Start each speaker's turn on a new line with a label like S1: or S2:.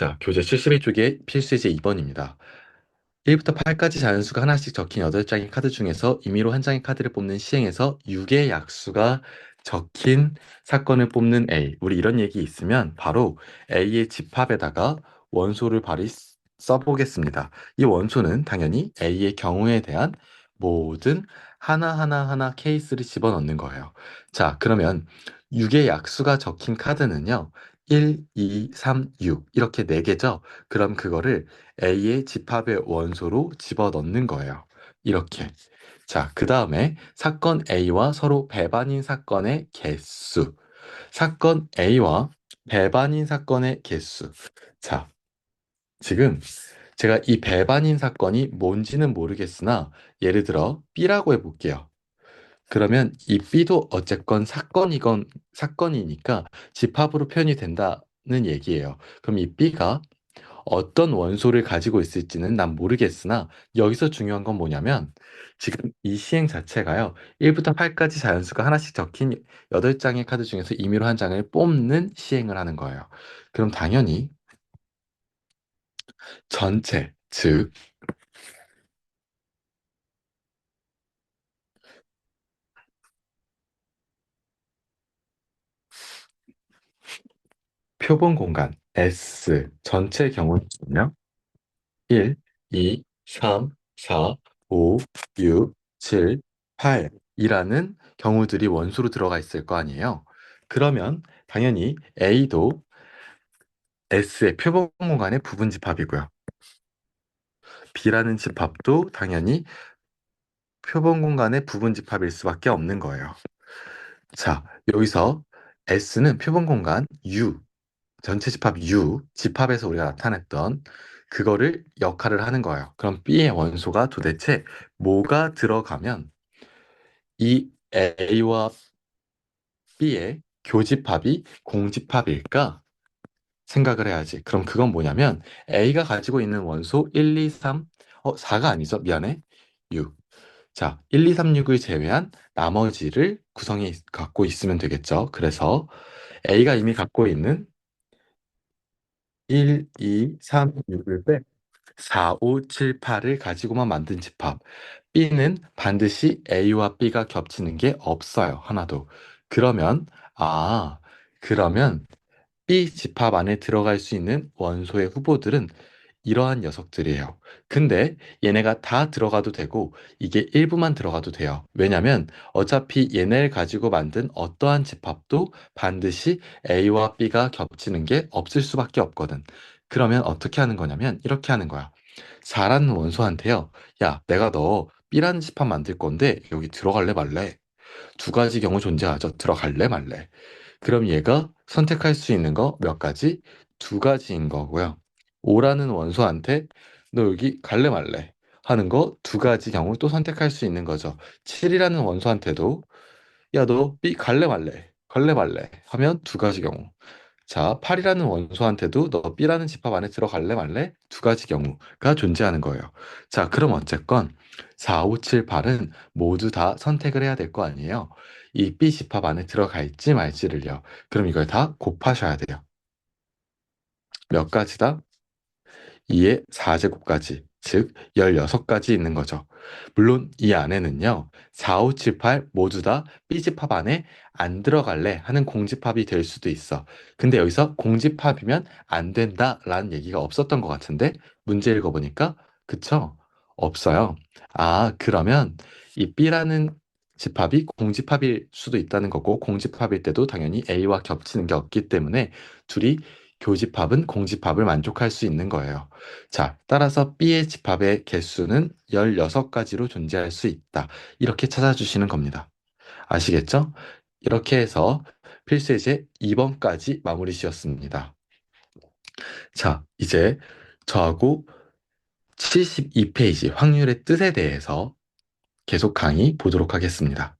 S1: 자, 교재 71쪽에 필수제 2번입니다. 1부터 8까지 자연수가 하나씩 적힌 8장의 카드 중에서 임의로 한 장의 카드를 뽑는 시행에서 6의 약수가 적힌 사건을 뽑는 A. 우리 이런 얘기 있으면 바로 A의 집합에다가 원소를 발휘 써보겠습니다. 이 원소는 당연히 A의 경우에 대한 모든 하나하나하나 케이스를 집어넣는 거예요. 자, 그러면 6의 약수가 적힌 카드는요. 1, 2, 3, 6 이렇게 4 개죠. 그럼 그거를 A의 집합의 원소로 집어넣는 거예요. 이렇게. 자, 그 다음에 사건 A와 서로 배반인 사건의 개수. 사건 A와 배반인 사건의 개수. 자, 지금 제가 이 배반인 사건이 뭔지는 모르겠으나 예를 들어 B라고 해볼게요. 그러면 이 B도 어쨌건 사건이건 사건이니까 집합으로 표현이 된다는 얘기예요. 그럼 이 B가 어떤 원소를 가지고 있을지는 난 모르겠으나 여기서 중요한 건 뭐냐면 지금 이 시행 자체가요. 1부터 8까지 자연수가 하나씩 적힌 8장의 카드 중에서 임의로 한 장을 뽑는 시행을 하는 거예요. 그럼 당연히 전체, 즉 표본 공간 S 전체 경우는요. 1, 2, 3, 4, 5, 6, 7, 8 이라는 경우들이 원소로 들어가 있을 거 아니에요. 그러면 당연히 A도 S의 표본 공간의 부분 집합이고요. B라는 집합도 당연히 표본 공간의 부분 집합일 수밖에 없는 거예요. 자, 여기서 S는 표본 공간 U, 전체 집합 U, 집합에서 우리가 나타냈던 그거를 역할을 하는 거예요. 그럼 B의 원소가 도대체 뭐가 들어가면 이 A와 B의 교집합이 공집합일까 생각을 해야지. 그럼 그건 뭐냐면 A가 가지고 있는 원소 1, 2, 3, 어, 4가 아니죠. 미안해. 6. 자, 1, 2, 3, 6을 제외한 나머지를 구성이 갖고 있으면 되겠죠. 그래서 A가 이미 갖고 있는 1, 2, 3, 6을 빼 4, 5, 7, 8을 가지고만 만든 집합. B는 반드시 A와 B가 겹치는 게 없어요. 하나도. 그러면, 아, 그러면 B 집합 안에 들어갈 수 있는 원소의 후보들은 이러한 녀석들이에요. 근데 얘네가 다 들어가도 되고 이게 일부만 들어가도 돼요. 왜냐면 어차피 얘네를 가지고 만든 어떠한 집합도 반드시 A와 B가 겹치는 게 없을 수밖에 없거든. 그러면 어떻게 하는 거냐면 이렇게 하는 거야. 4라는 원소한테요. 야, 내가 너 B라는 집합 만들 건데 여기 들어갈래 말래? 두 가지 경우 존재하죠. 들어갈래 말래? 그럼 얘가 선택할 수 있는 거 몇 가지? 두 가지인 거고요. 5라는 원소한테 너 여기 갈래 말래 하는 거 두 가지 경우 또 선택할 수 있는 거죠. 7이라는 원소한테도 야 너 B 갈래 말래 갈래 말래 하면 두 가지 경우. 자, 8이라는 원소한테도 너 B라는 집합 안에 들어갈래 말래 두 가지 경우가 존재하는 거예요. 자, 그럼 어쨌건 4, 5, 7, 8은 모두 다 선택을 해야 될 거 아니에요. 이 B 집합 안에 들어갈지 말지를요. 그럼 이걸 다 곱하셔야 돼요. 몇 가지다? 2의 4제곱까지, 즉 16가지 있는 거죠. 물론 이 안에는요, 4, 5, 7, 8 모두 다 B집합 안에 안 들어갈래 하는 공집합이 될 수도 있어. 근데 여기서 공집합이면 안 된다 라는 얘기가 없었던 것 같은데 문제 읽어보니까 그쵸? 없어요. 아, 그러면 이 B라는 집합이 공집합일 수도 있다는 거고 공집합일 때도 당연히 A와 겹치는 게 없기 때문에 둘이 교집합은 공집합을 만족할 수 있는 거예요. 자, 따라서 B의 집합의 개수는 16가지로 존재할 수 있다. 이렇게 찾아주시는 겁니다. 아시겠죠? 이렇게 해서 필수 예제 2번까지 마무리 지었습니다. 자, 이제 저하고 72페이지 확률의 뜻에 대해서 계속 강의 보도록 하겠습니다.